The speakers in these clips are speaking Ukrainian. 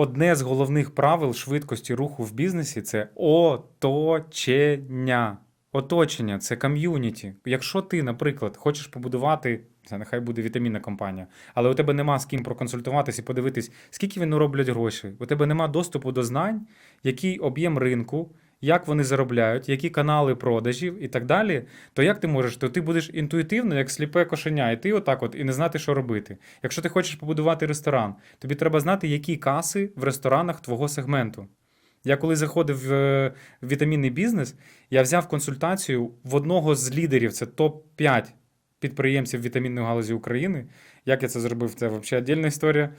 одне з головних правил швидкості руху в бізнесі це оточення. Оточення це ком'юніті. Якщо ти, наприклад, хочеш побудувати, це нехай буде вітамінна компанія, але у тебе нема з ким проконсультуватись і подивитись, скільки вони роблять грошей. У тебе нема доступу до знань, який об'єм ринку, як вони заробляють, які канали продажів і так далі. То як ти можеш? То ти будеш інтуїтивно, як сліпе кошеня, йти отак от і не знати, що робити. Якщо ти хочеш побудувати ресторан, тобі треба знати, які каси в ресторанах твого сегменту. Я коли заходив в вітамінний бізнес, я взяв консультацію в одного з лідерів, це топ-5 підприємців вітамінної галузі України. Як я це зробив, це взагалі віддільна історія.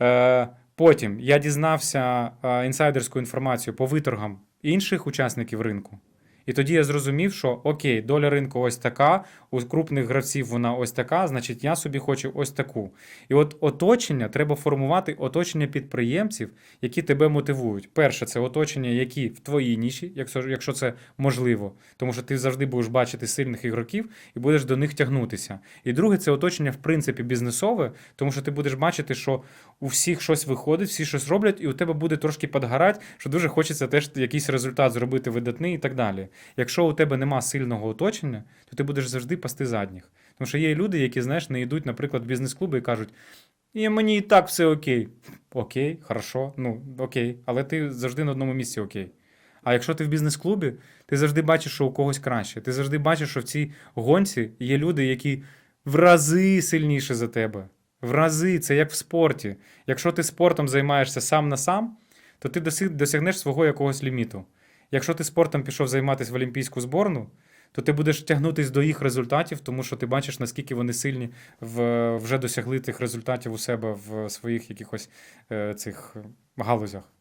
Е, потім я дізнався е, інсайдерську інформацію по виторгам інших учасників ринку. І тоді я зрозумів, що окей, доля ринку ось така, у крупних гравців вона ось така, значить, я собі хочу ось таку. І от оточення треба формувати оточення підприємців, які тебе мотивують. Перше, це оточення, які в твоїй ніші, якщо, якщо це можливо, тому що ти завжди будеш бачити сильних ігроків і будеш до них тягнутися. І друге, це оточення, в принципі, бізнесове, тому що ти будеш бачити, що у всіх щось виходить, всі щось роблять, і у тебе буде трошки подгорати, що дуже хочеться теж якийсь результат зробити видатний і так далі. Якщо у тебе нема сильного оточення, то ти будеш завжди пасти задніх. Тому що є люди, які, знаєш, не йдуть, наприклад, в бізнес-клуби і кажуть: і мені і так все окей. Окей, хорошо, ну окей, але ти завжди на одному місці окей. А якщо ти в бізнес-клубі, ти завжди бачиш, що у когось краще. Ти завжди бачиш, що в цій гонці є люди, які в рази сильніші за тебе. В рази, це як в спорті. Якщо ти спортом займаєшся сам на сам, то ти досягнеш свого якогось ліміту. Якщо ти спортом пішов займатися в олімпійську зборну, то ти будеш тягнутись до їх результатів, тому що ти бачиш, наскільки вони сильні в вже досягли тих результатів у себе в своїх якихось е, цих галузях.